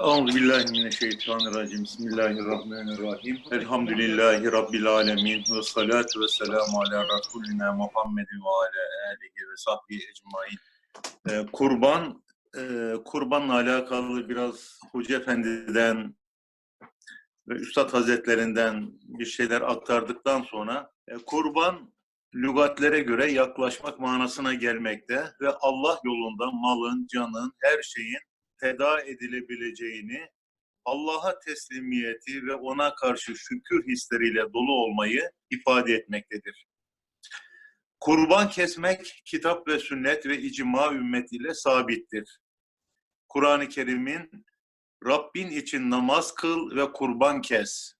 Euzu billahi mineşşeytanirracim. Bismillahirrahmanirrahim. Elhamdülillahi rabbil alamin ve salatu ve selamu ala rasulina Muhammedin ve ala alihi ve sahbihi ecmaîn. Ee, kurban e, kurbanla alakalı biraz Hoca Efendi'den ve Üstad Hazretlerinden bir şeyler aktardıktan sonra e, kurban lügatlere göre yaklaşmak manasına gelmekte ve Allah yolunda malın, canın, her şeyin feda edilebileceğini, Allah'a teslimiyeti ve ona karşı şükür hisleriyle dolu olmayı ifade etmektedir. Kurban kesmek kitap ve sünnet ve icma ümmetiyle sabittir. Kur'an-ı Kerim'in Rabbin için namaz kıl ve kurban kes.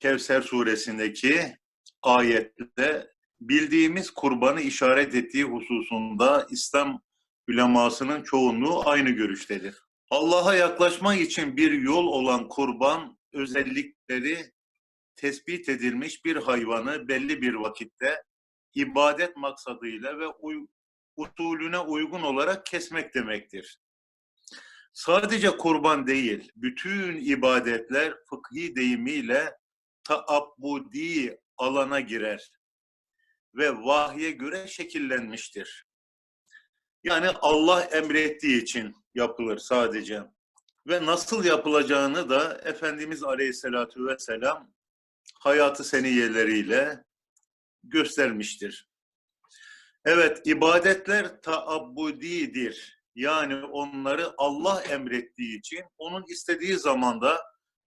Kevser suresindeki ayette bildiğimiz kurbanı işaret ettiği hususunda İslam ulemasının çoğunluğu aynı görüştedir. Allah'a yaklaşmak için bir yol olan kurban özellikleri tespit edilmiş bir hayvanı belli bir vakitte ibadet maksadıyla ve usulüne uygun olarak kesmek demektir. Sadece kurban değil, bütün ibadetler fıkhi deyimiyle taabbudi alana girer ve vahye göre şekillenmiştir. Yani Allah emrettiği için yapılır sadece. Ve nasıl yapılacağını da Efendimiz Aleyhisselatü Vesselam hayatı seniyeleriyle göstermiştir. Evet, ibadetler taabbudidir. Yani onları Allah emrettiği için, onun istediği zamanda,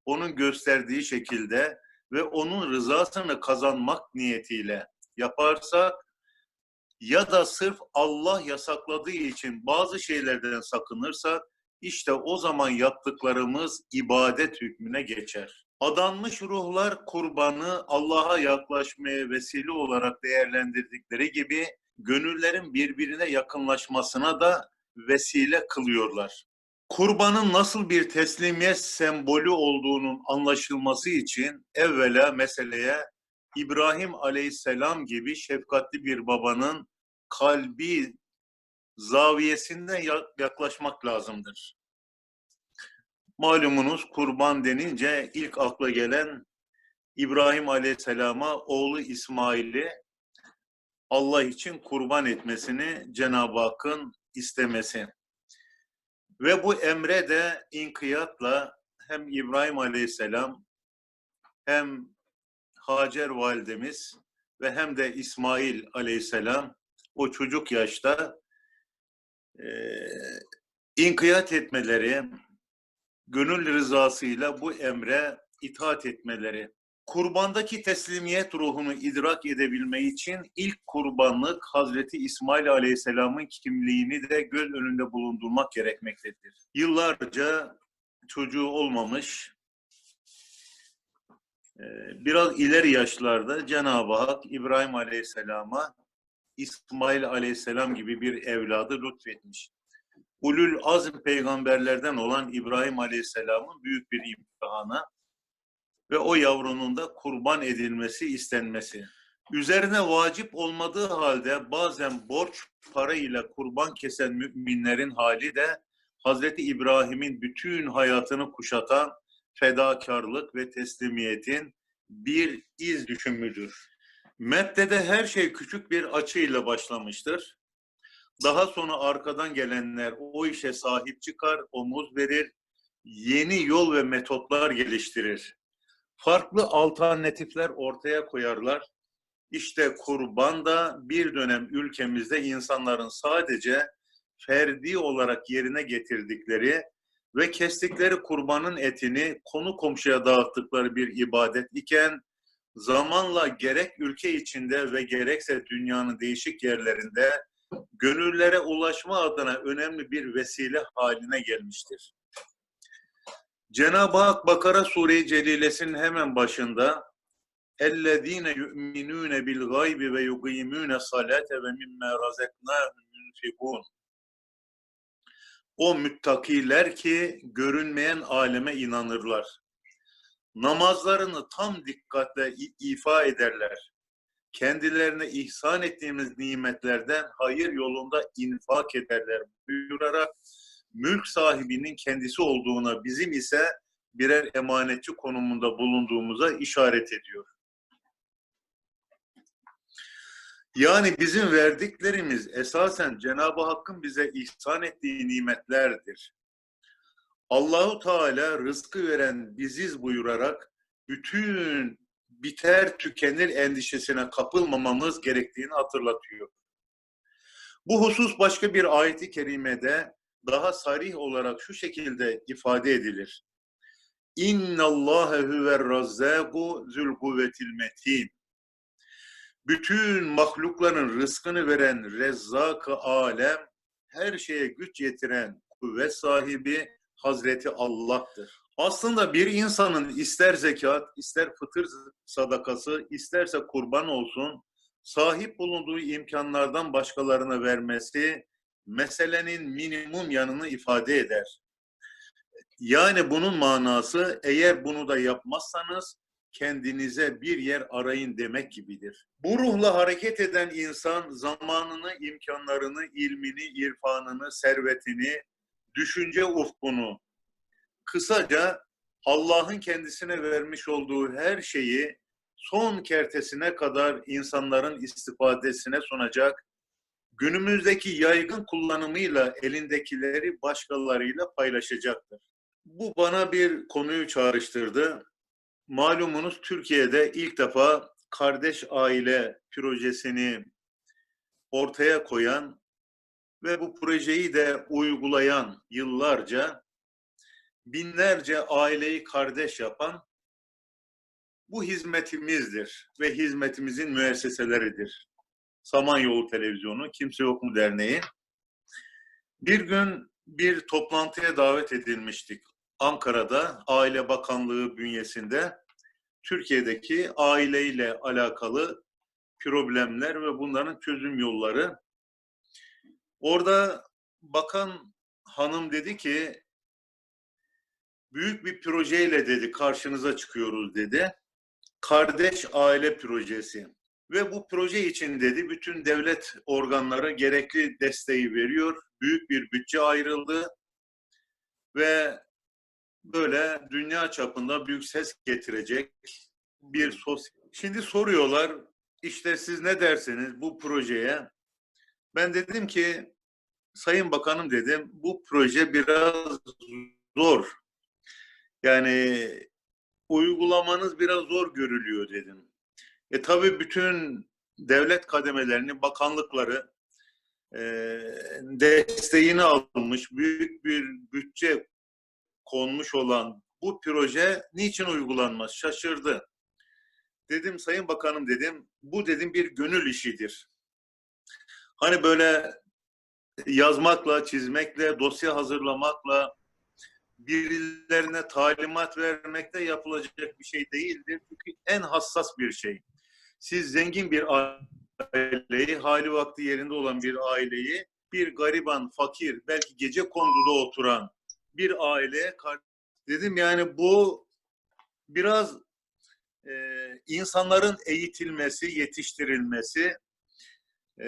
onun gösterdiği şekilde ve onun rızasını kazanmak niyetiyle yaparsak, ya da sırf Allah yasakladığı için bazı şeylerden sakınırsak işte o zaman yaptıklarımız ibadet hükmüne geçer. Adanmış ruhlar kurbanı Allah'a yaklaşmaya vesile olarak değerlendirdikleri gibi gönüllerin birbirine yakınlaşmasına da vesile kılıyorlar. Kurbanın nasıl bir teslimiyet sembolü olduğunun anlaşılması için evvela meseleye İbrahim Aleyhisselam gibi şefkatli bir babanın kalbi zaviyesinden yaklaşmak lazımdır. Malumunuz kurban denince ilk akla gelen İbrahim Aleyhisselam'a oğlu İsmail'i Allah için kurban etmesini Cenab-ı Hakk'ın istemesi. Ve bu emre de inkiyatla hem İbrahim Aleyhisselam hem Hacer validemiz ve hem de İsmail Aleyhisselam o çocuk yaşta e, inkiyat etmeleri, gönül rızasıyla bu emre itaat etmeleri, kurbandaki teslimiyet ruhunu idrak edebilme için ilk kurbanlık Hazreti İsmail Aleyhisselam'ın kimliğini de göz önünde bulundurmak gerekmektedir. Yıllarca çocuğu olmamış, biraz ileri yaşlarda Cenab-ı Hak İbrahim Aleyhisselam'a İsmail Aleyhisselam gibi bir evladı lütfetmiş. Ulul azm peygamberlerden olan İbrahim Aleyhisselam'ın büyük bir imtihanı ve o yavrunun da kurban edilmesi istenmesi. Üzerine vacip olmadığı halde bazen borç para ile kurban kesen müminlerin hali de Hazreti İbrahim'in bütün hayatını kuşatan fedakarlık ve teslimiyetin bir iz düşümüdür. Metnede her şey küçük bir açıyla başlamıştır. Daha sonra arkadan gelenler o işe sahip çıkar, omuz verir, yeni yol ve metotlar geliştirir. Farklı alternatifler ortaya koyarlar. İşte kurban da bir dönem ülkemizde insanların sadece ferdi olarak yerine getirdikleri ve kestikleri kurbanın etini konu komşuya dağıttıkları bir ibadet iken zamanla gerek ülke içinde ve gerekse dünyanın değişik yerlerinde gönüllere ulaşma adına önemli bir vesile haline gelmiştir. Cenab-ı Hak Bakara Sure-i Celilesi'nin hemen başında اَلَّذ۪ينَ يُؤْمِنُونَ بِالْغَيْبِ وَيُقِيمُونَ صَلَاتَ وَمِمَّا رَزَقْنَاهُمْ يُنْفِقُونَ o müttakiler ki görünmeyen aleme inanırlar. Namazlarını tam dikkatle ifa ederler. Kendilerine ihsan ettiğimiz nimetlerden hayır yolunda infak ederler buyurarak mülk sahibinin kendisi olduğuna bizim ise birer emanetçi konumunda bulunduğumuza işaret ediyor. Yani bizim verdiklerimiz esasen Cenab-ı Hakk'ın bize ihsan ettiği nimetlerdir. Allahu Teala rızkı veren biziz buyurarak bütün biter tükenir endişesine kapılmamamız gerektiğini hatırlatıyor. Bu husus başka bir ayeti kerimede daha sarih olarak şu şekilde ifade edilir. İnna Allahe huver razzaku zul kuvvetil metin. Bütün mahlukların rızkını veren Rezzak-ı alem, her şeye güç yetiren kuvvet sahibi Hazreti Allah'tır. Aslında bir insanın ister zekat, ister fıtır sadakası, isterse kurban olsun, sahip bulunduğu imkanlardan başkalarına vermesi meselenin minimum yanını ifade eder. Yani bunun manası eğer bunu da yapmazsanız kendinize bir yer arayın demek gibidir. Bu ruhla hareket eden insan zamanını, imkanlarını, ilmini, irfanını, servetini, düşünce ufkunu, kısaca Allah'ın kendisine vermiş olduğu her şeyi son kertesine kadar insanların istifadesine sunacak, günümüzdeki yaygın kullanımıyla elindekileri başkalarıyla paylaşacaktır. Bu bana bir konuyu çağrıştırdı. Malumunuz Türkiye'de ilk defa kardeş aile projesini ortaya koyan ve bu projeyi de uygulayan yıllarca binlerce aileyi kardeş yapan bu hizmetimizdir ve hizmetimizin müesseseleridir. Samanyolu Televizyonu, Kimse Yok Mu Derneği. Bir gün bir toplantıya davet edilmiştik. Ankara'da Aile Bakanlığı bünyesinde Türkiye'deki aileyle alakalı problemler ve bunların çözüm yolları. Orada bakan hanım dedi ki büyük bir projeyle dedi karşınıza çıkıyoruz dedi. Kardeş aile projesi. Ve bu proje için dedi bütün devlet organları gerekli desteği veriyor. Büyük bir bütçe ayrıldı ve böyle dünya çapında büyük ses getirecek bir sosyal. Şimdi soruyorlar işte siz ne dersiniz bu projeye? Ben dedim ki Sayın Bakanım dedim bu proje biraz zor. Yani uygulamanız biraz zor görülüyor dedim. E tabii bütün devlet kademelerini, bakanlıkları e, desteğini almış, büyük bir bütçe konmuş olan bu proje niçin uygulanmaz? Şaşırdı. Dedim Sayın Bakanım dedim, bu dedim bir gönül işidir. Hani böyle yazmakla, çizmekle, dosya hazırlamakla, birilerine talimat vermekte yapılacak bir şey değildir. Çünkü en hassas bir şey. Siz zengin bir aileyi, hali vakti yerinde olan bir aileyi, bir gariban, fakir, belki gece konduda oturan bir aileye dedim yani bu biraz e, insanların eğitilmesi, yetiştirilmesi e,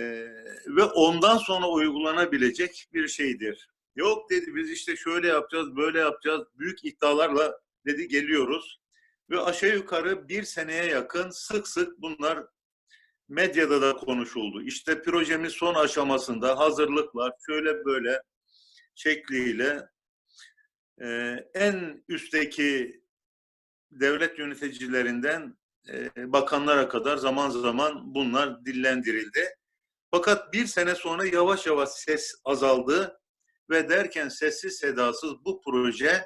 ve ondan sonra uygulanabilecek bir şeydir. Yok dedi biz işte şöyle yapacağız, böyle yapacağız. Büyük iddialarla dedi geliyoruz. Ve aşağı yukarı bir seneye yakın sık sık bunlar medyada da konuşuldu. İşte projemiz son aşamasında hazırlıklar şöyle böyle şekliyle e, en üstteki devlet yöneticilerinden e, bakanlara kadar zaman zaman bunlar dillendirildi. Fakat bir sene sonra yavaş yavaş ses azaldı ve derken sessiz sedasız bu proje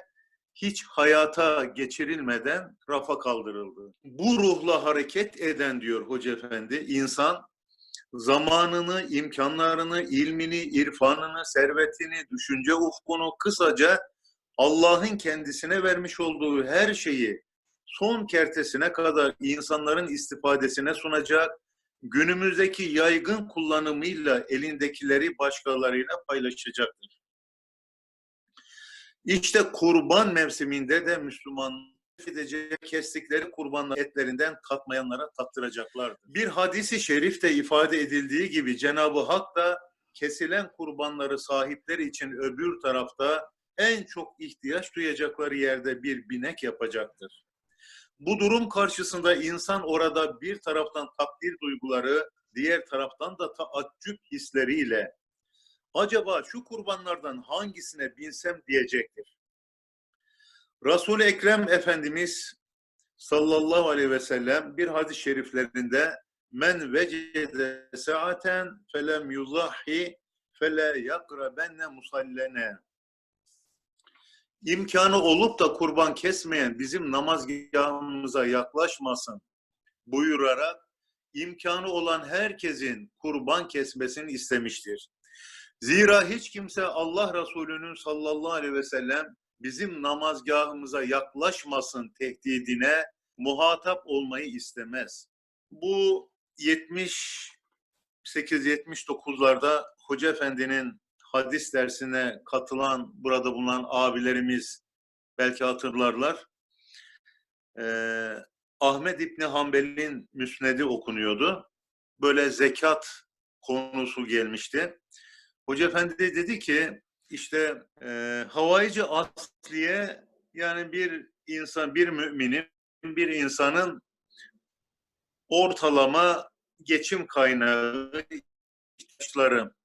hiç hayata geçirilmeden rafa kaldırıldı. Bu ruhla hareket eden diyor Hoca Efendi insan zamanını, imkanlarını, ilmini, irfanını, servetini, düşünce ufkunu kısaca Allah'ın kendisine vermiş olduğu her şeyi son kertesine kadar insanların istifadesine sunacak, günümüzdeki yaygın kullanımıyla elindekileri başkalarıyla paylaşacaktır. İşte kurban mevsiminde de Müslüman edecek kestikleri kurban etlerinden katmayanlara tattıracaklardır. Bir hadisi şerifte ifade edildiği gibi Cenab-ı Hak da kesilen kurbanları sahipleri için öbür tarafta en çok ihtiyaç duyacakları yerde bir binek yapacaktır. Bu durum karşısında insan orada bir taraftan takdir duyguları, diğer taraftan da taaccüp hisleriyle acaba şu kurbanlardan hangisine binsem diyecektir. Resul-i Ekrem Efendimiz sallallahu aleyhi ve sellem bir hadis-i şeriflerinde men vecede saaten felem yuzahi fele yakrabenne musallene imkanı olup da kurban kesmeyen bizim namazgahımıza yaklaşmasın buyurarak imkanı olan herkesin kurban kesmesini istemiştir. Zira hiç kimse Allah Resulü'nün sallallahu aleyhi ve sellem bizim namazgahımıza yaklaşmasın tehdidine muhatap olmayı istemez. Bu 78-79'larda Hoca Efendi'nin hadis dersine katılan, burada bulunan abilerimiz belki hatırlarlar. Ee, Ahmet İbni Hanbel'in müsnedi okunuyordu. Böyle zekat konusu gelmişti. Hoca Efendi dedi ki işte e, havayıcı asliye yani bir insan, bir müminin, bir insanın ortalama geçim kaynağı ihtiyaçları.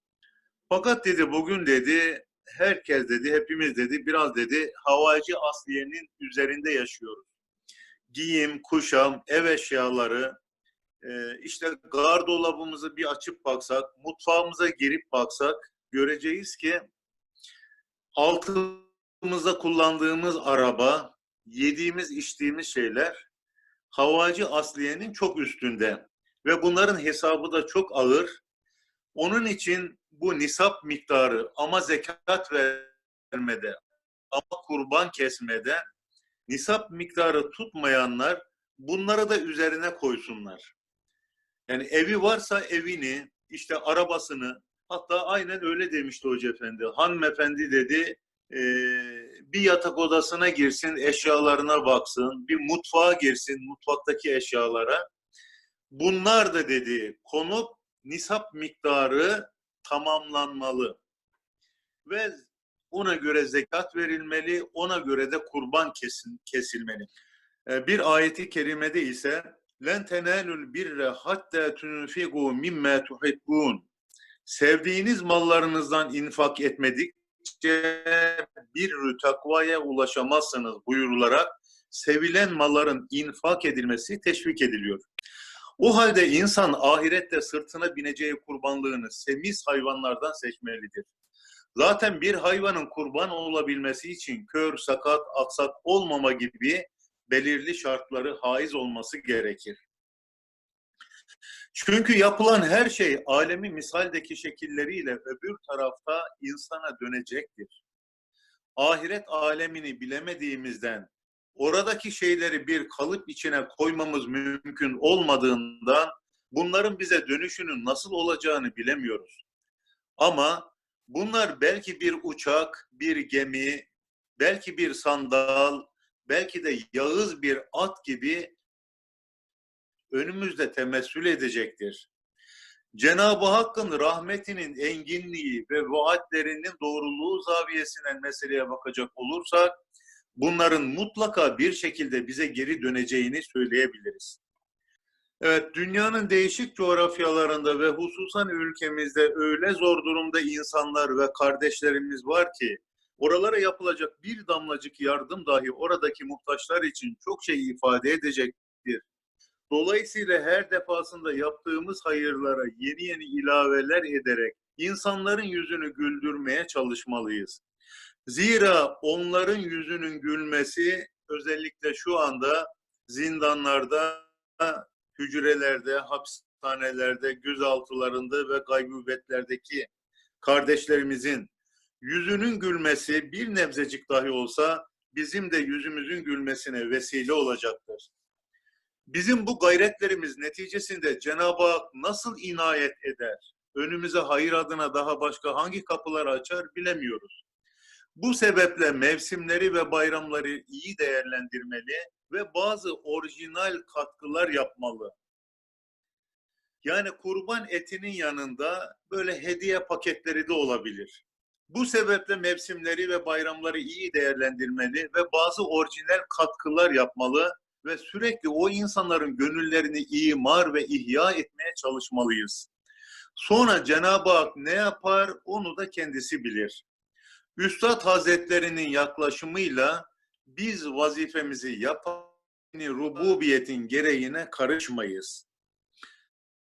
Fakat dedi bugün dedi herkes dedi hepimiz dedi biraz dedi havacı asliyenin üzerinde yaşıyoruz. Giyim, kuşam, ev eşyaları, e, işte gardolabımızı bir açıp baksak, mutfağımıza girip baksak göreceğiz ki altımızda kullandığımız araba, yediğimiz içtiğimiz şeyler havacı asliyenin çok üstünde ve bunların hesabı da çok ağır. Onun için bu nisap miktarı ama zekat vermede ama kurban kesmede nisap miktarı tutmayanlar bunları da üzerine koysunlar. Yani evi varsa evini, işte arabasını, hatta aynen öyle demişti Hoca Efendi. Hanımefendi dedi, e, bir yatak odasına girsin, eşyalarına baksın, bir mutfağa girsin, mutfaktaki eşyalara. Bunlar da dedi konup nisap miktarı tamamlanmalı. Ve ona göre zekat verilmeli, ona göre de kurban kesin, kesilmeli. Ee, Bir ayeti kerimede ise len tenalul birre hatta tunfiqu mimma tuhibbun. Sevdiğiniz mallarınızdan infak etmedikçe bir takvaya ulaşamazsınız buyurularak sevilen malların infak edilmesi teşvik ediliyor. O halde insan ahirette sırtına bineceği kurbanlığını semiz hayvanlardan seçmelidir. Zaten bir hayvanın kurban olabilmesi için kör, sakat, aksak olmama gibi belirli şartları haiz olması gerekir. Çünkü yapılan her şey alemi misaldeki şekilleriyle öbür tarafta insana dönecektir. Ahiret alemini bilemediğimizden oradaki şeyleri bir kalıp içine koymamız mümkün olmadığından bunların bize dönüşünün nasıl olacağını bilemiyoruz. Ama bunlar belki bir uçak, bir gemi, belki bir sandal, belki de yağız bir at gibi önümüzde temessül edecektir. Cenab-ı Hakk'ın rahmetinin enginliği ve vaatlerinin doğruluğu zaviyesinden meseleye bakacak olursak, bunların mutlaka bir şekilde bize geri döneceğini söyleyebiliriz. Evet, dünyanın değişik coğrafyalarında ve hususan ülkemizde öyle zor durumda insanlar ve kardeşlerimiz var ki, oralara yapılacak bir damlacık yardım dahi oradaki muhtaçlar için çok şey ifade edecektir. Dolayısıyla her defasında yaptığımız hayırlara yeni yeni ilaveler ederek insanların yüzünü güldürmeye çalışmalıyız. Zira onların yüzünün gülmesi özellikle şu anda zindanlarda, hücrelerde, hapishanelerde, gözaltılarında ve gaybibetlerdeki kardeşlerimizin yüzünün gülmesi bir nebzecik dahi olsa bizim de yüzümüzün gülmesine vesile olacaktır. Bizim bu gayretlerimiz neticesinde Cenab-ı Hak nasıl inayet eder? Önümüze hayır adına daha başka hangi kapılar açar bilemiyoruz. Bu sebeple mevsimleri ve bayramları iyi değerlendirmeli ve bazı orijinal katkılar yapmalı. Yani kurban etinin yanında böyle hediye paketleri de olabilir. Bu sebeple mevsimleri ve bayramları iyi değerlendirmeli ve bazı orijinal katkılar yapmalı ve sürekli o insanların gönüllerini imar ve ihya etmeye çalışmalıyız. Sonra Cenab-ı Hak ne yapar onu da kendisi bilir. Üstad Hazretlerinin yaklaşımıyla biz vazifemizi yapar, rububiyetin gereğine karışmayız.